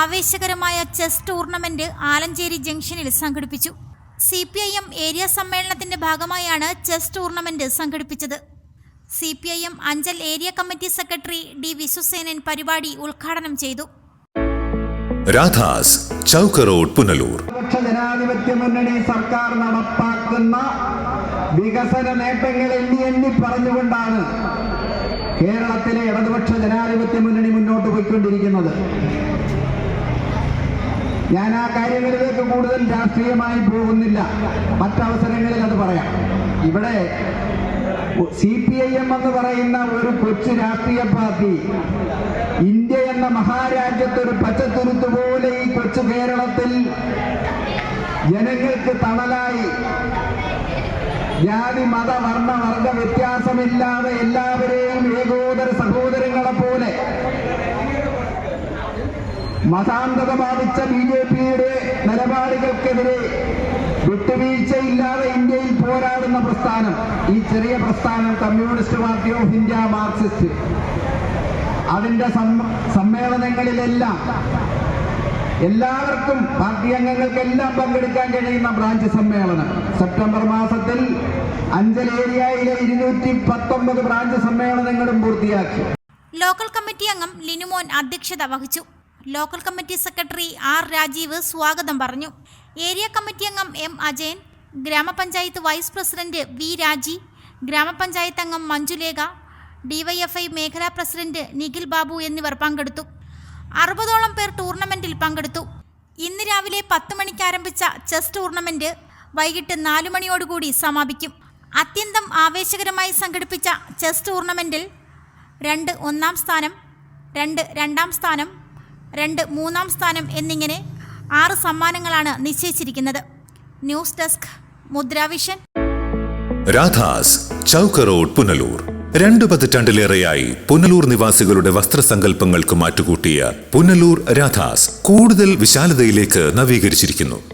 ആവേശകരമായ chess tournament Alanchery ജംഗ്ഷനിൽ സംഘടിപ്പിച്ചു. C P I M area സമ്മേളനത്തിന്റെ ഭാഗമായാണ് ചെസ് ടൂർണമെന്റ് സംഘടിപ്പിച്ചത്. C P I M Anchal area committee secretary D Viswasenan പരിപാടി ഉദ്ഘാടനം ചെയ്തു. രാധാസ് ചൗക്ക് റോഡ് പുനലൂർ. ജനാധിപത്യ മുന്നണി സർക്കാർ നടപ്പാക്കുന്ന വികസന നേട്ടങ്ങൾ എണ്ണി എണ്ണി പറഞ്ഞുകൊണ്ടാണ് കേരളത്തിലെ ഇടതുപക്ഷ ജനാധിപത്യ മുന്നണി മുന്നോട്ട് പോയിക്കൊണ്ടിരിക്കുന്നത്. ഞാൻ ആ കാര്യങ്ങളിലേക്ക് കൂടുതൽ രാഷ്ട്രീയമായി പോകുന്നില്ല. മറ്റവസരങ്ങളിൽ അത് പറയാം. ഇവിടെ സി പി ഐ എം എന്ന് പറയുന്ന ഒരു കൊച്ചു രാഷ്ട്രീയ പാർട്ടി ഇന്ത്യ എന്ന മഹാരാജ്യത്ത് ഒരു പച്ചത്തുരുത്ത് പോലെ ഈ കൊച്ചു കേരളത്തിൽ ജനങ്ങൾക്ക് തണലായി. ജാതി മത വർണ വർഗ വ്യത്യാസമില്ലാതെ എല്ലാവരെയും ഏകോദര സഹോദരങ്ങളെ പോലെ മതാന്തത ബാധിച്ച ബി ജെ പിയുടെ നിലപാടുകൾക്കെതിരെ വിട്ടുവീഴ്ചയില്ലാതെ ഇന്ത്യയിൽ പോരാടുന്ന പ്രസ്ഥാനം ഈ ചെറിയ പ്രസ്ഥാനം communist party of India Marxist. അതിന്റെ സമ്മ- സമ്മേളനങ്ങളിലെല്ലാം എല്ലാവർക്കും പാർട്ടി അംഗങ്ങൾക്കെല്ലാം പങ്കെടുക്കാൻ കഴിയുന്ന ബ്രാഞ്ച് സമ്മേളനം. സെപ്റ്റംബർ മാസത്തിൽ അഞ്ചൽ ഏരിയയിലെ ഇരുന്നൂറ്റി പത്തൊമ്പത് ബ്രാഞ്ച് സമ്മേളനങ്ങളും പൂർത്തിയാക്കി. ലോക്കൽ കമ്മിറ്റി അംഗം ലിനുമോൻ അധ്യക്ഷത വഹിച്ചു. Local committee secretary R Rajeev സ്വാഗതം പറഞ്ഞു. ഏരിയ കമ്മിറ്റി അംഗം എം അജയൻ ഗ്രാമപഞ്ചായത്ത് വൈസ് പ്രസിഡന്റ് വി രാജി ഗ്രാമപഞ്ചായത്ത് അംഗം മഞ്ജുലേഖ ഡിവൈഎഫ്ഐ മേഖലാ പ്രസിഡന്റ് നിഖിൽ ബാബു എന്നിവർ പങ്കെടുത്തു. അറുപതോളം പേർ ടൂർണമെന്റിൽ പങ്കെടുത്തു. ഇന്ന് രാവിലെ പത്ത് മണിക്ക് ആരംഭിച്ച ചെസ് ടൂർണമെന്റ് വൈകിട്ട് നാലു മണിയോടുകൂടി സമാപിക്കും. അത്യന്തം ആവേശകരമായി സംഘടിപ്പിച്ച ചെസ് ടൂർണമെന്റിൽ രണ്ട് ഒന്നാം സ്ഥാനം രണ്ട് രണ്ടാം സ്ഥാനം രണ്ട് മൂന്നാം സ്ഥാനം എന്നിങ്ങനെ ആറ് സമ്മാനങ്ങളാണ് നിശ്ചയിച്ചിരിക്കുന്നത്. News desk Mudravision. Radhas Chowk road Punalur. രണ്ടു പതിറ്റാണ്ടിലേറെയായി പുനലൂർ നിവാസികളുടെ വസ്ത്രസങ്കല്പങ്ങൾക്ക് മാറ്റുകൂട്ടിയ പുനലൂർ രാധാസ് കൂടുതൽ വിശാലതയിലേക്ക് നവീകരിച്ചിരിക്കുന്നു.